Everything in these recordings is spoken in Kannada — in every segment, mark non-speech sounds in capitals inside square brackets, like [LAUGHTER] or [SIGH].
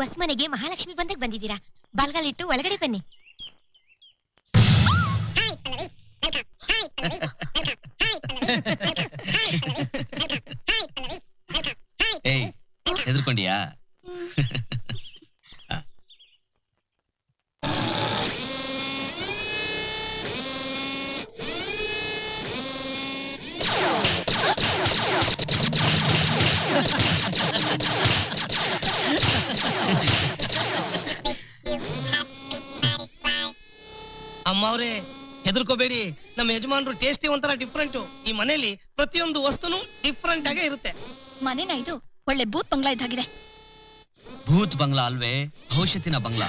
ಹೊಸ ಮನೆಗೆ ಮಹಾಲಕ್ಷ್ಮಿ ಬಂದಾಗ ಬಂದಿದ್ದೀರಾ? ಬಲ್ಗಾಲಿಟ್ಟು ಒಳಗಡೆ ಬನ್ನಿ. ಏಯ್ ಹೆದರ್ಕೊಂಡಿಯಾ? ಅಮ್ಮವ್ರೆ ಹೆದರ್ಕೋಬೇಡಿ. ನಮ್ಮ ಯಜಮಾನ್ರು ಟೇಸ್ಟಿ ಒಂಥರ ಡಿಫ್ರೆಂಟ್ ಈ ಮನೇಲಿ ಪ್ರತಿಯೊಂದು ವಸ್ತುನು ಡಿಫ್ರೆಂಟ್ ಆಗೇ ಇರುತ್ತೆ. ಮನೇನ ಇದು ಒಳ್ಳೆ ಭೂತ್ ಬಂಗ್ಲಾ ಇದ್ದಾಗಿದೆ. ಭೂತ್ ಬಂಗ್ಲಾ ಅಲ್ವೇ? ಭವಿಷ್ಯತಿನ ಬಂಗ್ಲಾ.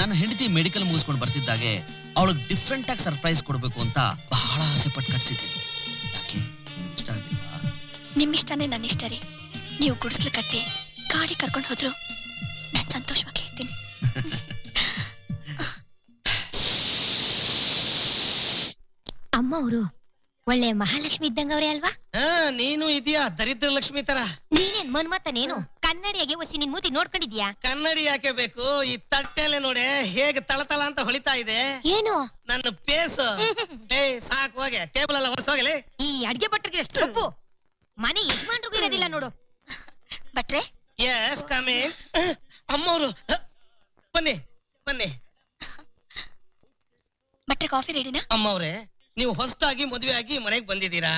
ನನ್ನ ಹೆಂಡತಿ ಮೆಡಿಕಲ್ ಮುಗಿಸ್ಕೊಂಡು ಬರ್ತಿದ್ದಾಗೆ ಅವಳಿಗೆ ಡಿಫ್ರೆಂಟ್ ಆಗಿ ಸರ್ಪ್ರೈಸ್ ಕೊಡ್ಬೇಕು ಅಂತ ಬಹಳ ಆಸೆ ಪಟ್ಟು ಕಟ್ಸಿದ್ದೀನಿ. ಯಾಕೆ? ನಿಮ್ಗೆ ಇಷ್ಟ ಆಗಿಲ್ವಾ? ನಿಮ್ಮಿಷ್ಟನೇ ನನ್ನ ಇಷ್ಟ ರೀ. ನೀವು ಗುಡಿಸ್ಲು ಕಟ್ಟಿ ಗಾಡಿ ಕರ್ಕೊಂಡು ಹೋದ್ರು. ನನ್ ಸಂತೋಷವಾಗಿ ಅಮ್ಮ ಅವರು ಒಳ್ಳೆ ಮಹಾಲಕ್ಷ್ಮಿ ಇದ್ದಂಗವ್ರೆ ಅಲ್ವಾ? ಹಾ ನೀನು ಇದೆಯಾ ದರಿದ್ರ ಲಕ್ಷ್ಮಿ ತರ. ನೀನೇನ್ ಮನ್ಮತನೇನು ಕನ್ನಡಿಯಾಗೆ ಒಸಿ ನಿನ್ ಮೂತಿ ನೋಡ್ಕೊಂಡಿದ್ಯಾ? ಕನ್ನಡಿ ಯಾಕೆ ಬೇಕು? ಈ ತಟ್ಟೆಲೆ ನೋಡೆ ಹೇಗೆ ತಳತಳ ಅಂತ ಹೊಳಿತಾ ಇದೆ. ಏನು? ನನ್ನ ಪೇಸ್ [LAUGHS] ಏ ಸಾಕು ಹೋಗೆ. ಟೇಬಲ್ ಎಲ್ಲ ಒರೆಸೋಗಲಿ ಈ ಅಡಿಗೆ ಭಟ್ರಿಗೆ ಎಷ್ಟು ತಪ್ಪು. ಮನೆ ಯಜಮಾನ್ರಿಗೂ ಇರೋದಿಲ್ಲ ನೋಡು. ಭಟ್ರೆ? ಎಸ್ ಕಮಿ ಅಮ್ಮವ್ರು ಬನ್ನಿ ಬನ್ನಿ. ಬಟ್ರೆ ಕಾಫಿ ರೆಡಿನಾ? ಅಮ್ಮವ್ರೆ ನೀವು ಹೊಸದಾಗಿ ಮದುವೆ ಆಗಿ ಮನೆಗೆ ಬಂದಿದ್ದೀರಾ?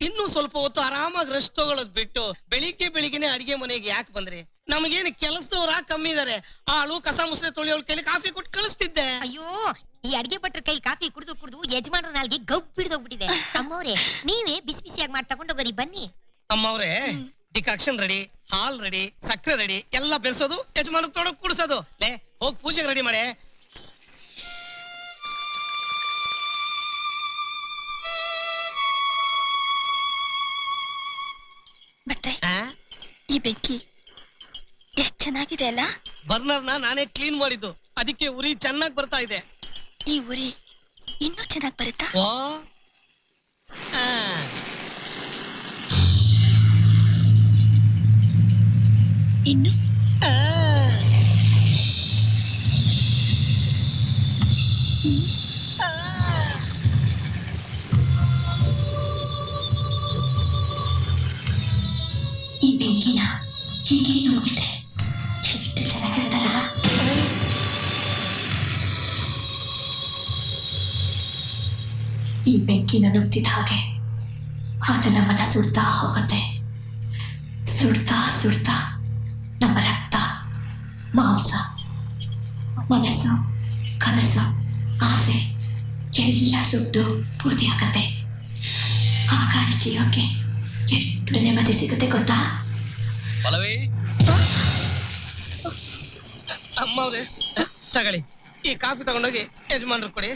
ಇನ್ನು ಸ್ವಲ್ಪ ಹೊತ್ತು ಆರಾಮಾಗಿ ರೆಸ್ಟ್ ತಗೊಳ್ಳೋದ್ ಬಿಟ್ಟು ಬೆಳಿಗ್ಗೆ ಬೆಳಿಗ್ಗೆನೆ ಅಡಿಗೆ ಮನೆಗೆ ಯಾಕೆ ಬಂದ್ರಿ? ನಮಗೇನು ಕೆಲಸದವ್ರ ಕಮ್ಮಿ ಇದಾರೆ. ಆಳು ಕಸ ಮುಸ್ರೆ ತೊಳೆಯೋಳ್ ಕೈಲಿ ಕಾಫಿ ಕೊಟ್ಟು ಕಳಿಸ್ತಿದ್ದೆ. ಅಯ್ಯೋ ಈ ಅಡಿಗೆ ಭಟ್ರ ಕೈ ಕಾಫಿ ಕುಡಿದು ಕುಡಿದು ಯಜಮಾನ್ರ ನಾಲ್ಗೆ ಗಬ್ ಬಿಡ್ದೋಗ್ಬಿಟ್ಟಿದೆ. ಅಮ್ಮವ್ರೆ ನೀವೇ ಬಿಸಿ ಬಿಸಿಯಾಗಿ ಮಾಡಿ ತಗೊಂಡು ಬರೀ ಬನ್ನಿ. ಅಮ್ಮವ್ರೆ ಡಿಕಾಕ್ಷನ್ ರೆಡಿ ಹಾಲ್ ರೆಡಿ ಸಕ್ಕರೆ ರೆಡಿ ಎಲ್ಲ ಬೆರೆಸೋದು ಯಜಮಾನ ತೊಡಕ್ ಕುಡಿಸೋದು. ಲೇ ಹೋಗಿ ಪೂಜೆಗೆ ರೆಡಿ ಮಾಡೆ. ಈ ಬೆಂಕಿ ಎಷ್ಟ್ ಚೆನ್ನಾಗಿದೆ ಅಲ್ಲ? ಬರ್ನರ್ನ ನಾನೇ ಕ್ಲೀನ್ ಮಾಡಿದ್ದು. ಅದಕ್ಕೆ ಉರಿ ಚೆನ್ನಾಗಿ ಬರ್ತಾ ಇದೆ. ಈ ಉರಿ ಇನ್ನೂ ಚೆನ್ನಾಗಿ ಬರುತ್ತಾ? ಓ? ಆ. ಇನ್ನು? ಆ. ಈ ಬೆಂಕಿನ ಹೀಗೆ ನೋಡಿದೆ. ಎಷ್ಟು ಚೆನ್ನಾಗಿರುತ್ತಲ್ಲ ಈ ಬೆಂಕಿನ ನುಗ್ತಿದ್ದ ಹಾಗೆ ಅದು ನಮ್ಮನ್ನ ಸುಡ್ತಾ ಹೋಗುತ್ತೆ. ಸುಡ್ತಾ ಸುಡ್ತಾ ನಮ್ಮ ರಕ್ತ, ಮಾಂಸ, ಮನಸ್ಸು, ಕನಸು, ಆಸೆ ಎಲ್ಲ ಸುಟ್ಟು ಪೂರ್ತಿ ಆಗತ್ತೆ ಆಗ ಜೀವಕ್ಕೆ ಎಷ್ಟು ನೆಮ್ಮದಿ ಸಿಗುತ್ತೆ ಗೊತ್ತಾ? ಪಲ್ಲವಿ ಅಮ್ಮವ್ರೆ ತಗೊಳ್ಳಿ. ಈ ಕಾಫಿ ತಗೊಂಡೋಗಿ ಯಜಮಾನ್ರು ಕೊಡಿ.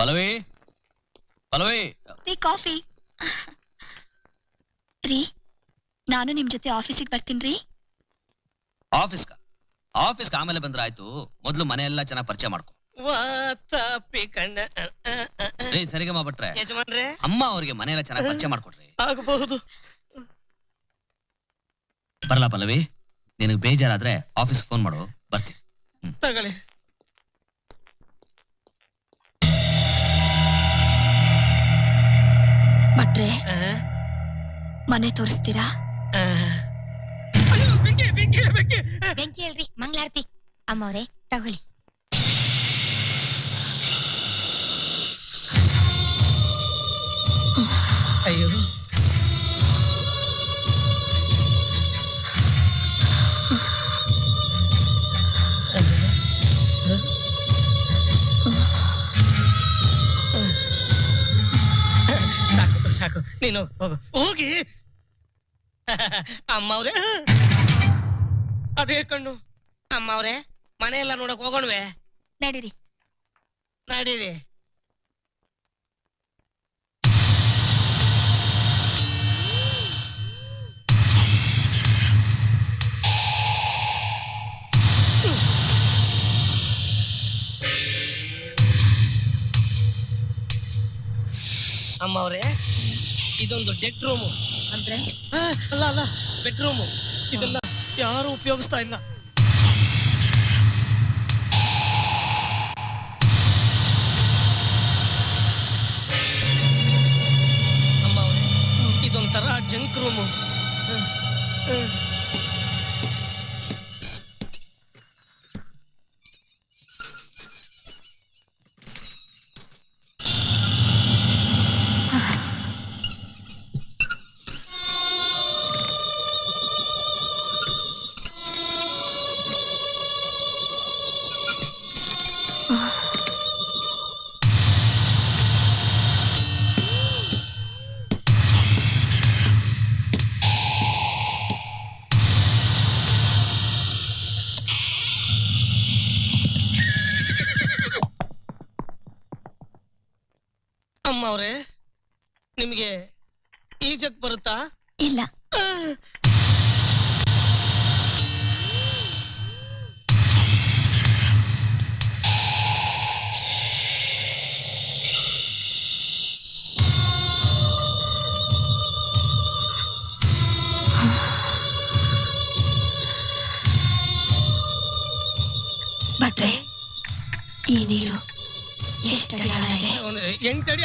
ಪಲವೇ ಪಲವೇ ಈ ಕಾಫಿ. ರೀ ನಾನು ನಿಮ್ ಜೊತೆ ಆಫೀಸಿಗೆ ಬರ್ತೀನಿ ರೀ. ಆಫೀಸ್ಗ? ಆಫೀಸ್ಗೆ ಆಮೇಲೆ ಬಂದ್ರೆ ಆಯ್ತು ಮೊದ್ಲು ಮನೆಯೆಲ್ಲ ಚೆನ್ನಾಗಿ ಪರಿಚಯ ಮಾಡ್ಕೊ. ವಾತಾಪಿ ಕಣ್ಣ ಸರಿಗಮ್ಮ ಭಟ್ರೆ. ಯಜಮಾನ್ರೆ? ಅಮ್ಮ ಅವ್ರಿಗೆ ಮನೆಯೆಲ್ಲ ಚೆನ್ನಾಗಿ ಪರಿಚಯ ಮಾಡ್ಕೊಡ್ರಿ. ಆಗಬಹುದು. ಬರಲ್ಲ ಪಲ್ಲವಿ? ನಿನಗೆ ಬೇಜಾರಾದ್ರೆ ಆಫೀಸ್ ಫೋನ್ ಮಾಡು ಬರ್ತೀನಿ. ತಗೊಳ್ಳಿ. ಭಟ್ರೆ ಆ, ಮನೆ ತೋರಿಸ್ತೀರಾ? ಬೆಂಕಿ. ಬೆಂಕಿ ಹೇಳ್ರಿ ಮಂಗಳಾರತಿ. ಅಮ್ಮವ್ರೆ ತಗೊಳ್ಳಿ. ಅಯ್ಯೋ. ಸಾಕು ಸಾಕು. ನೀನು ಹೋಗು. ಹೋಗಿ. ಅಮ್ಮವ್ರೆ. ಅದೇ ಕಣ್ಣು. ಅಮ್ಮ ಅವ್ರೆ ಮನೆ ಎಲ್ಲ ನೋಡಕ್ ಹೋಗೋಣವೆ? ನಡೀರಿ. ನಡೀರಿ. ಅಮ್ಮ ಅವ್ರೆ ಇದೊಂದು ಡೆಕ್ ರೂಮು ಅಂದ್ರೆ ಅಲ್ಲ ಅಲ್ಲ ಬೆಡ್ರೂಮು ಇದೆಲ್ಲ ಯಾರು ಉಪಯೋಗಿಸ್ತಾ ಇಲ್ಲ. ಅಮ್ಮ ಇದೊಂಥರ ಜಂಕ್ ರೂಮು ಅವರೇ ನಿಮಗೆ ಈಜಕ್ ಬರುತ್ತಾ? ಇಲ್ಲ.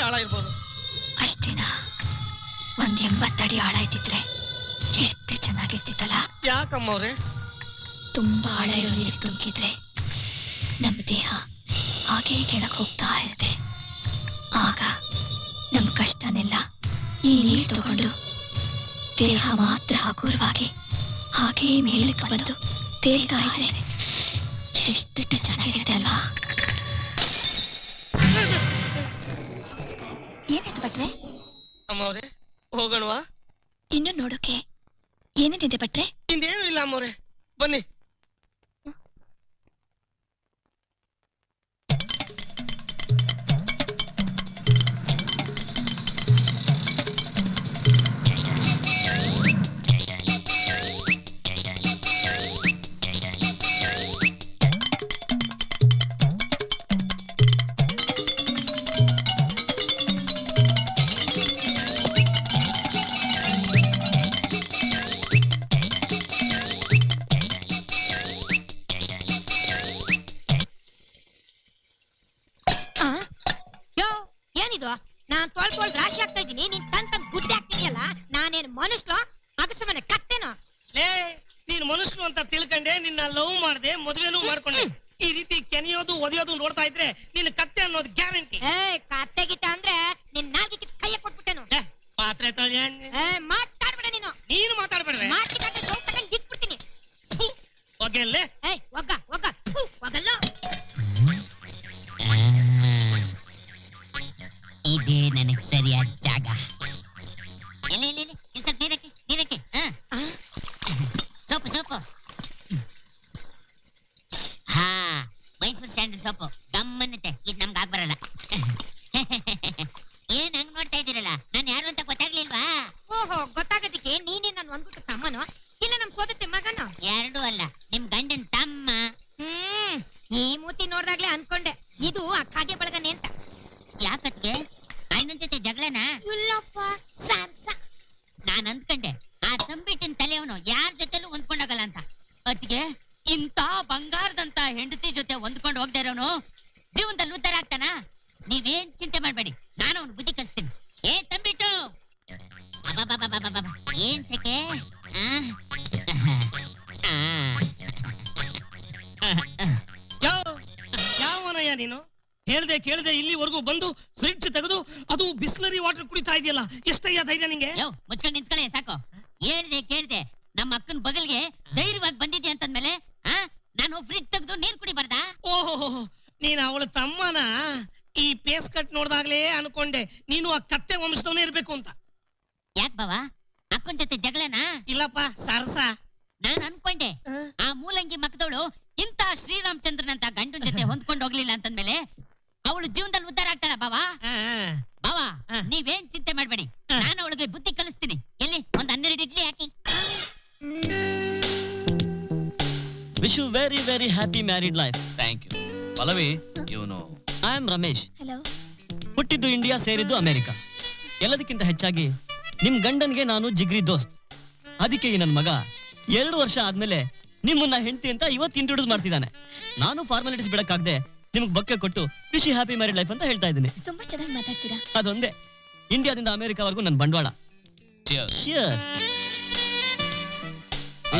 ಆಳ ಇರ್ಬೋದು ಅಷ್ಟೇನಾ ಒಂದ್ ಎಂಬತ್ತಡಿ ಆಳ ಇದ್ದಿದ್ರೆ ಎಷ್ಟು ಚೆನ್ನಾಗಿರ್ತಿತ್ತಲ್ಲ? ಯಾಕಮ್ಮ ಅವ್ರೆ ತುಂಬಾ ಆಳ ಇರೋ ನೀರಿಗೆ ತುಂಬಿದ್ರೆ ನಮ್ಮ ದೇಹ ಹಾಗೆ ಕೆಳಕ್ ಹೋಗ್ತಾ ಇರುತ್ತೆ. ಆಗ ನಮ್ ಕಷ್ಟನೆಲ್ಲ ಈ ನೀರು ತಗೊಂಡು ದೇಹ ಮಾತ್ರ ಹಗುರವಾಗಿ ಹಾಗೇ ಮೇಲಕ್ಕೆ ಬಂದು ತೇಲ್ತಾ ಇದೆ ಎಷ್ಟು ಚೆನ್ನಾಗಿರುತ್ತೆ ಅಲ್ವಾ? ಭಟ್ರೆ ಅಮ್ಮ ಅವ್ರೆ ಹೋಗೋಣವಾ ಇನ್ನು ನೋಡೋಕೆ ಏನೇನಿದೆ ಭಟ್ರೆ ಇನ್ನೇನು ಇಲ್ಲ ಅಮ್ಮವ್ರೆ. ಬನ್ನಿ. ನಾನೇನ್ ಮನುಷ್ಯರು ಅಗಸಮನೆ ಕತ್ತೇನೋ? ಲೇ ನೀನ್ ಮನುಷ್ಯನು ಅಂತ ತಿಳ್ಕೊಂಡೆ ನಿನ್ನ ಲವ್ ಮಾಡ್ದೆ ಮದ್ವೆನೂ ಮಾಡ್ಕೊಂಡೆ. ಈ ರೀತಿ ಕೆನೆಯೋದು ಒದೆಯೋದು ನೋಡ್ತಾ ಇದ್ರೆ ನಿನ್ನ ಕತ್ತೆ ಅನ್ನೋದು ಗ್ಯಾರಂಟಿ. ಏ ಕತ್ತೆ ಗಿಟ್ಟ ಅಂದ್ರೆ ನಿನ್ ನಾಲ್ಗೆ ಕಿತ್ ಕೈಯ ಕೊಟ್ಬಿಟ್ಟೆನು. ಪಾತ್ರೆ ತೊಳೆ ಏ ಮಾತಾಡ್ಬೇಡ ನೀನು. ನೀನು ಮಾತಾಡ್ಬೇಡ ಮಾತಿ ಕಟ್ಟೆ ಸೌಕರ್ಯ ಇಟ್ಬಿಡ್ತೀನಿ. ಹೊಗೆಲ್ಲೇ ತಂಬಿಟ್ಟಿನ ತಲೆಯವನು ಯಾರ ಜೊತೆಲೂ ಹೊಂದ್ಕೊಂಡೋಗಲ್ಲ ಅಂತ. ಅದ್ಗೆ ಇಂತ ಬಂಗಾರದಂತ ಹೆಂಡತಿ ಜೊತೆ ಹೊಂದ್ಕೊಂಡು ಹೋಗ್ತಾ ಇರೋನು ಜೀವನದಲ್ಲಿ ಉದ್ದಾರ ಆಗ್ತಾನ? ನೀವೇನ್ ಚಿಂತೆ ಮಾಡ್ಬೇಡಿ ನಾನು ಅವ್ನು ಬುದ್ಧಿ ಕಲಿಸ್ತೀನಿ. ಏ ತಂಬಿಟ್ಟು. ಏನ್ ಸೆಕೆ? ಯಾವನಯ್ಯ ನೀನು? ಹೇಳ್ದೆ ಕೇಳ್ದೆ ಇಲ್ಲಿವರೆಗೂ ಬಂದು ಫ್ರಿಡ್ಜ್ ತೆಗೆದು ಅದು ಬಿಸ್ಲರಿ ವಾಟರ್ ಕುಡಿತಾ ಇದೆಯಲ್ಲ ಎಷ್ಟಯ್ಯ ಧೈರ್ಯ ನಿಂಗೆ? ಮುಚ್ಕೊಂಡು ನಿಂತ್ಕೊಳ್ಳಿ ಸಾಕು. ಹೇಳ್ದೆ ಕೇಳ್ದೆ ನಮ್ಮ ಅಕ್ಕನ ಬಗಲ್ಗೆ ಧೈರ್ಯವಾಗಿ ಬಂದಿದ್ದೆ ಅಂತಂದ್ಮೇಲೆ ಆ ನಾನು ಫ್ರಿಜ್ ತೆಗೆದು ನೀರ್ ಕುಡಿಬಾರ್ದಾ? ಓಹೋ ನೀನ್ ಅವಳ ತಮ್ಮನ? ಈ ಪೇಸ್ ಕಟ್ ನೋಡ್ದಾಗ್ಲೇ ಅನ್ಕೊಂಡೆ ನೀನು ಆ ಕತ್ತೆ ವಂಶದವನೇ ಇರ್ಬೇಕು ಅಂತ. ಯಾಕ್ ಬಾವಾ? ಅಕ್ಕನ ಜೊತೆ ಜಗಳನಾ? ಇಲ್ಲಪ್ಪ ಸರಸ. ನಾನು ಅನ್ಕೊಂಡೆ ಆ ಮೂಲಂಗಿ ಮಕ್ಕದವಳು ಇಂತ ಶ್ರೀರಾಮಚಂದ್ರನಂತ ಗಂಡನ ಜೊತೆ ಹೊಂದ್ಕೊಂಡು ಹೋಗ್ಲಿಲ್ಲ ಅಂತಂದ್ಮೇಲೆ ಅವಳು ಜೀವನದಲ್ಲಿ ಉದ್ದಾರ ಆಗ್ತಾಳ ಬಾವಾ? ಬಾವಾ. ನೀವೇನ್ ಚಿಂತೆ ಮಾಡ್ಬೇಡಿ. ನಾನು ಅವಳಿಗೆ ಬುದ್ಧಿ ಕಲಿಸ್ತೀನಿ. ಎಲ್ಲಿ? ಒಂದ್ ಹನ್ನೆರಡು ಇಡ್ಲಿ ಹಾಕಿ. Wish you very very happy married life thank you Pallavi ಇವನು ಐ ಆಮ್ ರಮೇಶ್ ಹಲೋ ಹುಟ್ಟಿದ್ದು ಇಂಡಿಯಾ ಸೇರಿದ್ದು ಅಮೆರಿಕ. ಎಲ್ಲದಕ್ಕಿಂತ ಹೆಚ್ಚಾಗಿ ನಿಮ್ ಗಂಡನ್ಗೆ ನಾನು ಜಿಗ್ರಿ ದೋಸ್ತ್. ಅದಕ್ಕೆ ಈ ನನ್ ಮಗ. ಎರಡು ವರ್ಷ ಆದ್ಮೇಲೆ ನಿಮ್ಮನ್ನ ಹೆಂಡತಿ ಅಂತ ಇವತ್ತು ಇಂಟ್ರೊಡ್ಯೂಸ್ ಮಾಡ್ತಿದ್ದಾನೆ. ನಾನು ಫಾರ್ಮಾಲಿಟೀಸ್ ಬಿಡಕ್ಕಾಗದೆ ನಿಮ್ಗೆ ಬಕ್ಕೆ ಕೊಟ್ಟು ವಿಶಿ ಹ್ಯಾಪಿ ಮ್ಯಾರಿಡ್ ಲೈಫ್ ಅಂತ ಹೇಳ್ತಾ ಇದ್ದೀನಿ. ತುಂಬಾ ಚೆನ್ನಾಗಿ ಮಾತಾಡ್ತೀರಾ? ಅದೊಂದೇ. ಇಂಡಿಯಾದಿಂದ ಅಮೆರಿಕಾವರೆಗೂ ನನ್ನ ಬಂಡವಾಳ.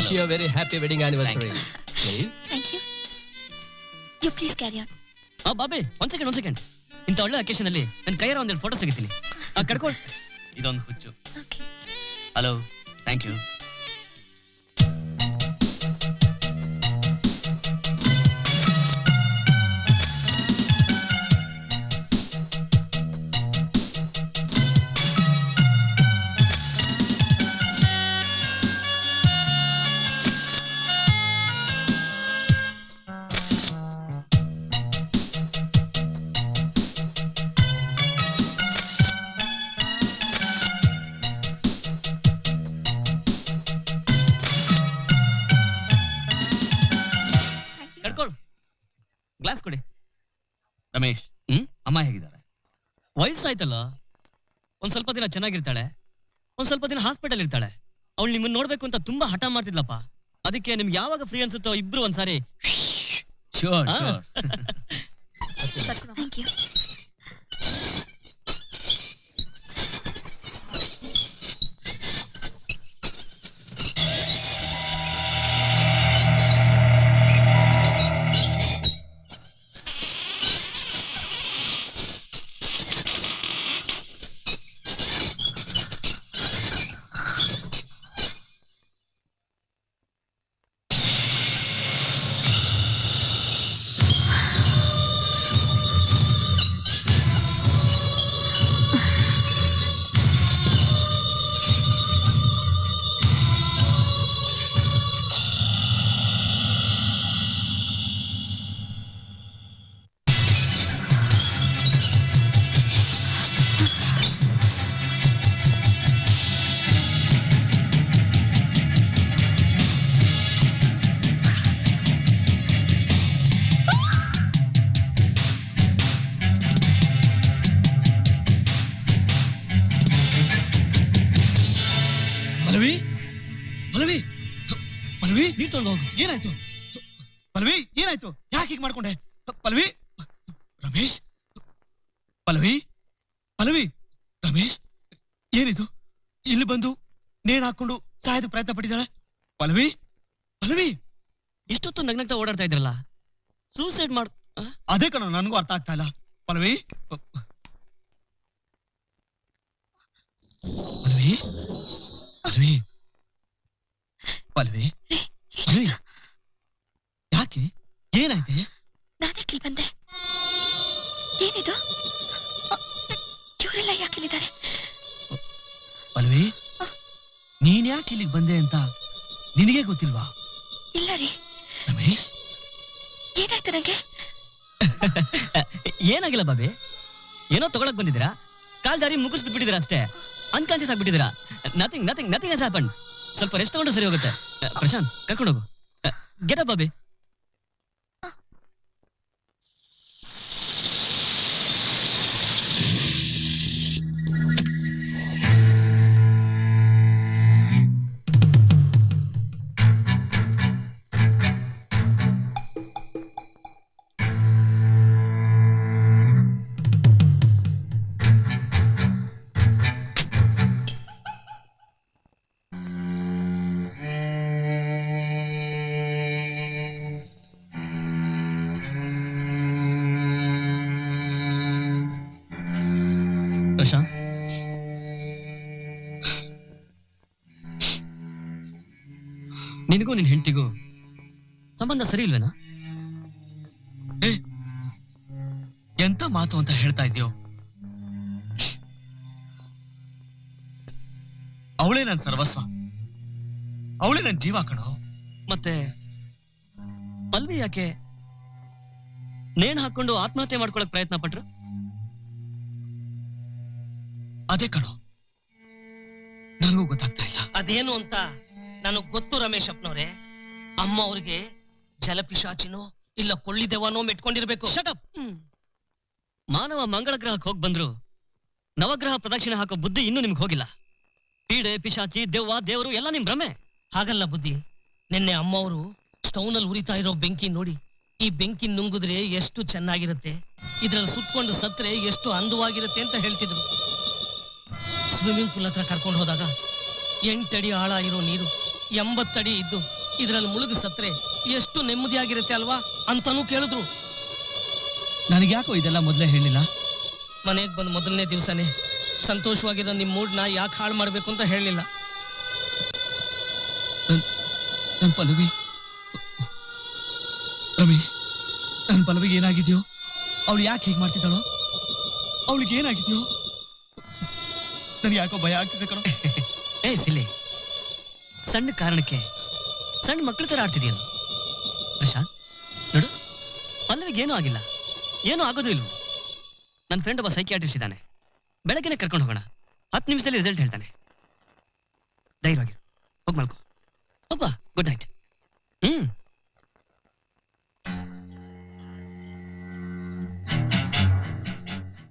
You a very happy wedding anniversary. Thank you you please carry on ಆ ಬಾಬೆ ಒಂದ್ ಸೆಕೆಂಡ್ ಒಂದ್ ಸೆಕೆಂಡ್ ಇಂಥ ಒಳ್ಳೆ ಅಕೇಶನ್ ಅಲ್ಲಿ ನನ್ನ ಕೈಯಾರ ಒಂದೆರಡು ಫೋಟೋ ತೆಗಿತೀನಿ. ಆ ಕಡ್ಕೊಳ್. [LAUGHS] ಇದೊಂದು ಹುಚ್ಚು. ಹಲೋ ಥ್ಯಾಂಕ್ ಯು ಗ್ಲಾಸ್ ಕೊಡಿ. ರಮೇಶ್ ಹ್ಮ್? ಅಮ್ಮ ಹೇಗಿದ್ದಾರೆ? ವಯಸ್ಸಾಯ್ತಲ್ಲ? ಒಂದ್ ಸ್ವಲ್ಪ ದಿನ ಚೆನ್ನಾಗಿರ್ತಾಳೆ. ಒಂದ್ ಸ್ವಲ್ಪ ದಿನ ಹಾಸ್ಪಿಟಲ್ ಇರ್ತಾಳೆ. ಅವಳು ನಿಮ್ಮನ್ನ ನೋಡ್ಬೇಕು ಅಂತ ತುಂಬಾ ಹಠ ಮಾಡ್ತಿದ್ಲಪ್ಪ. ಅದಕ್ಕೆ ನಿಮ್ಗೆ ಯಾವಾಗ ಫ್ರೀ ಅನ್ಸುತ್ತೋ ಇಬ್ರು ಒಂದ್ಸಾರಿ ಶೋರ್ ಆ. Thank you [LAUGHS] Palvi? Pallavi? Palvi? ನೀರ್ ತೊಳೆದು ಹೋಗು. ಏನಾಯ್ತು? ಪಲ್ವಿ? ಏನಾಯ್ತು? ಯಾಕೆ ಹೀಗೆ ಮಾಡ್ಕೊಂಡೆ? ಪಲ್ವಿ? ರಮೇಶ್? ಪಲ್ವಿ? ಪಲ್ವಿ? ರಮೇಶ್? ಏನಿದು? ಇಲ್ಲಿ ಬಂದು ನೇಣ ಹಾಕೊಂಡು ಸಾಯದ ಪ್ರಯತ್ನ ಪಟ್ಟಿದ್ದಾಳೆ? ಪಲ್ವಿ? ಪಲ್ವಿ? ಇಷ್ಟೊತ್ತು ನಗ್ನಗ್ತಾ ಓಡಾಡ್ತಾ ಇದ್ರಲ್ಲ? ಸೂಸೈಡ್ ಮಾಡ್ ಅದೇ ಕಣ ನನಗೂ ಅರ್ಥ ಆಗ್ತಾ ಇಲ್ಲ. ಪಲ್ವಿ? ಪಲ್ವಿ? ಪಲ್ವಿ. ಪಲ್ವಿ? ಪಲ್ವಿ? ಯಾಕೆ? ಏನಾಯ್ತೆ? ನಾನೇ ಕಿಲ್ ಬಂದೆ. ಏನಿದು? ಇವರೆಲ್ಲ ಯಾಕೆ ಇಲ್ಲಿದ್ದಾರೆ? ಪಲ್ವಿ? ನೀನ್ ಯಾಕೆ ಇಲ್ಲಿಗೆ ಬಂದೆ ಅಂತ ನಿನಗೆ ಗೊತ್ತಿಲ್ವಾ? ಇಲ್ಲ ರೀ. ರಮೇಶ್? ಏನಾಯ್ತು ನಂಗೆ? ಏನಾಗಿಲ್ಲ ಬಾಬಿ? ಏನೋ ತಗೊಳಕ್ ಬಂದಿದ್ದೀರಾ? ಕಾಲ್ ದಾರಿ ಮುಗಿಸ್ಬಿಟ್ಬಿಟ್ಟಿದ್ದೀರಾ ಅಷ್ಟೇ? Unconscious ಆಗ್ಬಿಟ್ಟಿದ್ದೀರಾ? Nothing nothing nothing has happen ಸ್ವಲ್ಪ ರೆಸ್ಟ್ ತಗೊಂಡ್ರೆ ಸರಿ ಹೋಗುತ್ತೆ. ಪ್ರಶಾಂತ್ ಕರ್ಕೊಂಡು ಹೋಗು ಅಪ್ ಬಾಬಿ ಪ್ರಶಾಂತ್ ನಿನಗೂ ನಿನ್ ಹೆಂಡತಿಗೂ ಸಂಬಂಧ ಸರಿ ಇಲ್ವೇನಾ? ಎಂತ ಮಾತು ಅಂತ ಹೇಳ್ತಾ ಇದೆಯೋ? ಅವಳೇ ನನ್ನ ಸರ್ವಸ್ವ. ಅವಳೇ ನನ್ನ ಜೀವ ಕಣೋ. ಮತ್ತೆ ಪಲ್ವಿ ಯಾಕೆ ನೇಣು ಹಾಕೊಂಡು ಆತ್ಮಹತ್ಯೆ ಮಾಡ್ಕೊಳಕ್ ಪ್ರಯತ್ನ ಪಟ್ರು? ಅದೇ ಕಣೋ. ನನಗೂ ಗೊತ್ತಾಗ್ತಾ ಇಲ್ಲ. ಅದೇನು ಅಂತ ನನಗ್ ಗೊತ್ತು ರಮೇಶ್ ಅಪ್ಪನವ್ರೆ ಅಮ್ಮ ಅವ್ರಿಗೆ ಜಲಪಿಶಾಚಿನೋ ಇಲ್ಲ ಕೊಳ್ಳಿದೆವನೋ ಮೆಟ್ಕೊಂಡಿರ್ಬೇಕು. ಶಟಪ್ ಮಾನವ ಮಂಗಳ ಗ್ರಹಕ್ಕೆ ಹೋಗಿ ಬಂದ್ರು. ನವಗ್ರಹ ಪ್ರದಕ್ಷಿಣೆ ಹಾಕೋ ಬುದ್ಧಿ ಇನ್ನೂ ನಿಮ್ಗೆ ಹೋಗಿಲ್ಲ. ಪೀಡೆ ಪಿಶಾಚಿ ದೆವ್ವ ದೇವರು ಎಲ್ಲ ನಿಮ್ ಭ್ರಮೆ. ಹಾಗಲ್ಲ ಬುದ್ಧಿ. ನಿನ್ನೆ ಅಮ್ಮವರು ಸ್ಟೌನಲ್ಲಿ ಉರಿತಾ ಇರೋ ಬೆಂಕಿ ನೋಡಿ ಈ ಬೆಂಕಿ ನುಂಗಿದ್ರೆ ಎಷ್ಟು ಚೆನ್ನಾಗಿರುತ್ತೆ. ಇದ್ರಲ್ಲಿ ಸುಟ್ಕೊಂಡು ಸತ್ರೆ ಎಷ್ಟು ಅಂದವಾಗಿರುತ್ತೆ ಅಂತ ಹೇಳ್ತಿದ್ರು. ಸ್ವಿಮ್ಮಿಂಗ್ ಪೂಲ್ ಹತ್ರ ಕರ್ಕೊಂಡು ಹೋದಾಗ. ಎಂಟಡಿ ಆಳ ಇರೋ ನೀರು ಎಂಬತ್ತಡಿ ಇದ್ದು ಇದರಲ್ಲಿ ಮುಳುಗಿ ಸತ್ರೆ ಎಷ್ಟು ನೆಮ್ಮದಿಯಾಗಿರುತ್ತೆ ಅಲ್ವಾ ಅಂತಾನೂ ಕೇಳಿದ್ರು. ನನಗೆ ಯಾಕೋ ಇದೆಲ್ಲ ಮೊದಲೇ ಹೇಳಿಲ್ಲ? ಮನೆಗೆ ಬಂದು ಮೊದಲನೇ ದಿವಸನೇ ಸಂತೋಷವಾಗಿರೋ ನಿಮ್ಮ ಮೂಡ್ನ ಯಾಕೆ ಹಾಳು ಮಾಡಬೇಕು ಅಂತ ಹೇಳಲಿಲ್ಲ ನನ್ ಪಲ್ಲವಿ. ರಮೇಶ್ ನನ್ನ ಪಲ್ಲವಿಗೆ ಏನಾಗಿದೆಯೋ? ಅವಳು ಯಾಕೆ ಹೀಗೆ ಮಾಡ್ತಿದ್ದಾಳೋ? ಅವಳಿಗೆ ಏನಾಗಿದ್ಯೋ? ನನಗೆ ಯಾಕೋ ಭಯ ಆಗ್ತಿದೆ ಕಣೋ. ಏ, ಸಿಲ್ಲಿ. ಸಣ್ಣ ಕಾರಣಕ್ಕೆ ಸಣ್ಣ ಮಕ್ಕಳ ತರ ಆಡ್ತಿದೆಯಲ್ಲ. ಪ್ರಶಾಂತ್, ನೋಡು. ಪಲ್ಲವಿಗೆ ಏನೂ ಆಗಿಲ್ಲ. ಏನೂ ಆಗೋದು ಇಲ್ವ? ನನ್ನ ಫ್ರೆಂಡ್ ಒಬ್ಬ ಸೈಕಿಯಾಟ್ರಿಸ್ಟ್ ಇದ್ದಾನೆ. ಬೆಳಗ್ಗೆನೆ ಕರ್ಕೊಂಡು ಹೋಗೋಣ. ಹತ್ತು ನಿಮಿಷದಲ್ಲಿ ರಿಸಲ್ಟ್ ಹೇಳ್ತಾನೆ. ಧೈರ್ಯವಾಗಿರು.